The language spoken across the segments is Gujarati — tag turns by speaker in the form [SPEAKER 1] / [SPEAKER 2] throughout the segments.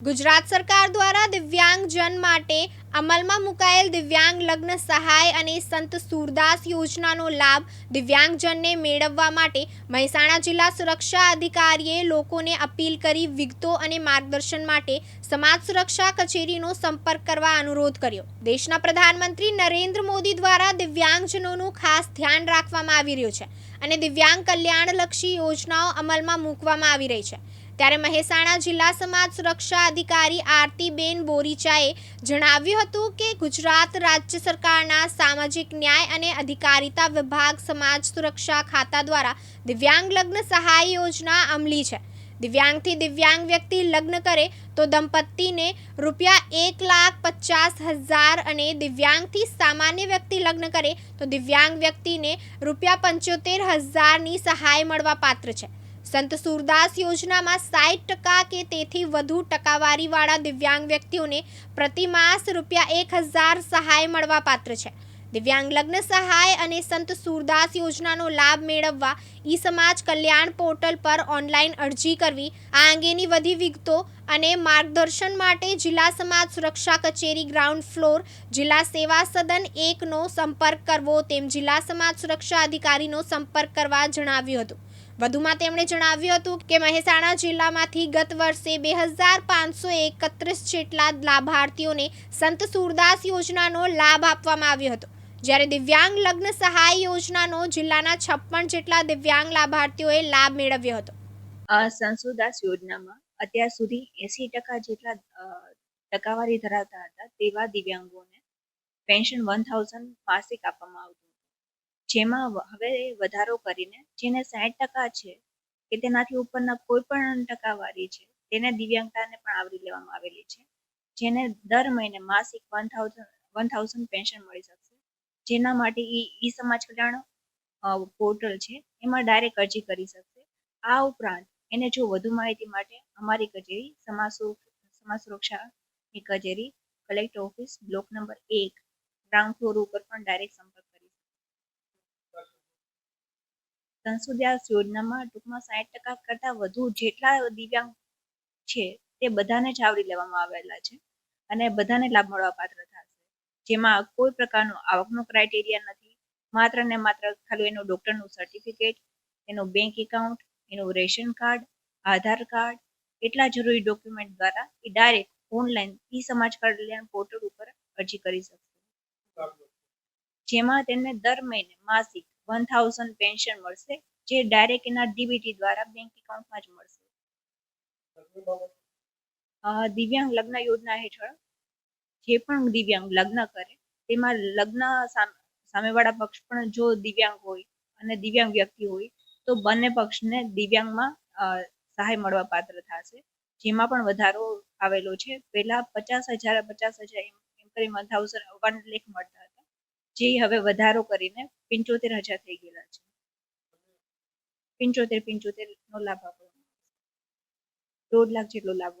[SPEAKER 1] ગુજરાત સરકાર દ્વારા દિવ્યાંગજન માટે અમલમાં મુકાયેલ દિવ્યાંગ લગ્ન સહાય અને સંત સુરદાસ યોજનાનો લાભ દિવ્યાંગજનને મેળવવા માટે મહેસાણા જિલ્લા સુરક્ષા અધિકારીએ લોકોને અપીલ કરી વિગતો અને માર્ગદર્શન માટે સમાજ સુરક્ષા કચેરીનો સંપર્ક કરવા અનુરોધ કર્યો. દેશના પ્રધાનમંત્રી નરેન્દ્ર મોદી દ્વારા દિવ્યાંગજનોનું ખાસ ધ્યાન રાખવામાં આવી રહ્યું છે અને દિવ્યાંગ કલ્યાણલક્ષી યોજનાઓ અમલમાં મૂકવામાં આવી રહી છે. ત્યારે મહેસાણા જિલ્લા સમાજ સુરક્ષા અધિકારી આરતીબેન બોરીચાએ જણાવ્યું હતું કે ગુજરાત રાજ્ય સરકારના સામાજિક ન્યાય અને અધિકારિતા વિભાગ સમાજ સુરક્ષા ખાતા દ્વારા દિવ્યાંગ લગ્ન સહાય યોજના અમલી છે. દિવ્યાંગથી દિવ્યાંગ વ્યક્તિ લગ્ન કરે તો દંપતીને રૂપિયા એક લાખ પચાસ હજાર અને દિવ્યાંગથી સામાન્ય વ્યક્તિ લગ્ન કરે તો દિવ્યાંગ વ્યક્તિને રૂપિયા પંચોતેર હજારની સહાય મળવા પાત્ર છે. સંત સુરદાસ યોજનામાં સાઠ ટકા કે તેથી વધુ ટકાવારીવાળા દિવ્યાંગ વ્યક્તિઓને પ્રતિમાસ રૂપિયા એક હજાર સહાય મળવા પાત્ર છે. દિવ્યાંગ લગ્ન સહાય અને સંત સુરદાસ યોજનાનો લાભ મેળવવા ઈ સમાજ કલ્યાણ પોર્ટલ પર ઓનલાઈન અરજી કરવી, આ અંગેની વધી વિગતો અને માર્ગદર્શન માટે જિલ્લા સમાજ સુરક્ષા કચેરી ગ્રાઉન્ડ ફ્લોર, જિલ્લા સેવા સદન એકનો સંપર્ક કરવો તેમ જિલ્લા સમાજ સુરક્ષા અધિકારીનો સંપર્ક કરવા જણાવ્યું હતું. વધુમાં તેમણે જણાવ્યું હતું કે મહેસાણા જિલ્લામાંથી ગત વર્ષે બે હજાર પાંચસો એકત્રીસ જેટલા લાભાર્થીઓને સંત સુરદાસ યોજનાનો લાભ આપવામાં આવ્યો હતો. જ્યારે દિવ્યાંગ લગ્ન સહાય યોજનાનો જિલ્લાના છપ્પન જેટલા દિવ્યાંગ લાભાર્થીઓએ લાભ મેળવ્યો હતો.
[SPEAKER 2] સંસુદાસ યોજનામાં અત્યાર સુધી એસી ટકા જેટલા ટકાવારી ધરાવતા હતા તેવા દિવ્યાંગોને પેન્શન વન થાઉઝન્ડ માસિક આપવામાં આવતું જેમાં હવે વધારો કરીને જેને સાઠ ટકા છે, કે તેનાથી ઉપરના કોઈ પણ ટકાવારી છે, તેને દિવ્યાંગતાને પણ આવરી લેવામાં આવેલી છે, જેને દર મહિને માસિક one thousand one thousand pension મળી શકશે. જેના માટે ઈ ઈ સમાજ કલ્યાણ પોર્ટલ છે, એમાં ડાયરેક્ટ અરજી કરી શકશે. આ ઉપરાંત એને જો વધુ માહિતી માટે અમારી કચેરી, સમાજ સમાજ સુરક્ષાની કચેરી, કલેક્ટર ઓફિસ, બ્લોક નંબર એક, ગ્રાઉન્ડ ફ્લોર ઉપર પણ ડાયરેક્ટ સંપર્ક કરી શકે સંશોધ્યાસ યોજનામાં ટૂંકમાં સાઠ ટકા કરતાં વધુ જેટલા દિવ્યાંગ છે તે બધાને આવરી લેવામાં આવેલા છે અને બધાને લાભ મળવા થશે જેમાં કોઈ પ્રકારનો આવકનો ક્રાઇટેરિયા નથી. માત્ર ને માત્ર ખાલી એનું ડૉક્ટરનું સર્ટિફિકેટ એનું બેંક એકાઉન્ટ એનું રેશન કાર્ડ આધાર કાર્ડ એટલા જરૂરી ડોક્યુમેન્ટ દ્વારા એ ડાયરેક્ટ ઓનલાઈન ઈ સમાજ કલ્યાણ પોર્ટલ ઉપર અરજી કરી શકશે. જેમાં તેમને દર મહિને માસિક વન થાઉઝન્ડ પેન્શન મળશે, જે ડાયરેક્ટ એના ડીબીટી દ્વારા બેંક એકાઉન્ટમાં જ મળશે. દિવ્યાંગ લગ્ન યોજના હેઠળ જે પણ દિવ્યાંગ લગ્ન કરે, તેમાં લગ્ન સામેવાળા પક્ષ પણ જો દિવ્યાંગ હોય અને દિવ્યાંગ વ્યક્તિ હોય, તો બંને પક્ષને દિવ્યાંગમાં સહાય મળવા પાત્ર થશે. જેમાં પણ વધારો આવેલો છે. પહેલા પચાસ હજાર પચાસ હજાર એમ કરી વન થાઉઝન્ડ વન લેખ મળતા જે, હવે વધારો કરીને પંચોતેર હજાર થઈ ગયેલા છે. પંચોતેર પંચોતેર નો લાભ આપવાનો દોઢ લાખ જેટલો લાભ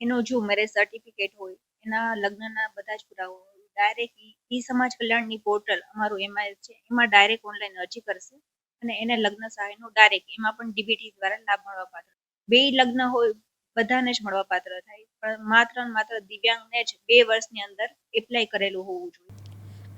[SPEAKER 2] એનો જો મેરેજ સર્ટિફિકેટ હોય, એના લગ્નના બધા જ પુરાવા ડાયરેક્ટ ઈ સમાજ કલ્યાણની પોર્ટલ અમારું એમાં છે, એમાં ડાયરેક્ટ ઓનલાઈન અરજી કરશે અને એને લગ્ન સહાયનો ડાયરેક્ટ એમાં પણ ડીબીટી દ્વારા લાભ મળવા પાત્ર બે લગ્ન હોય, બધાને જ મળવા પાત્ર થાય, પણ માત્ર માત્ર દિવ્યાંગને જ બે વર્ષની અંદર એપ્લાય કરેલું હોવું જોઈએ.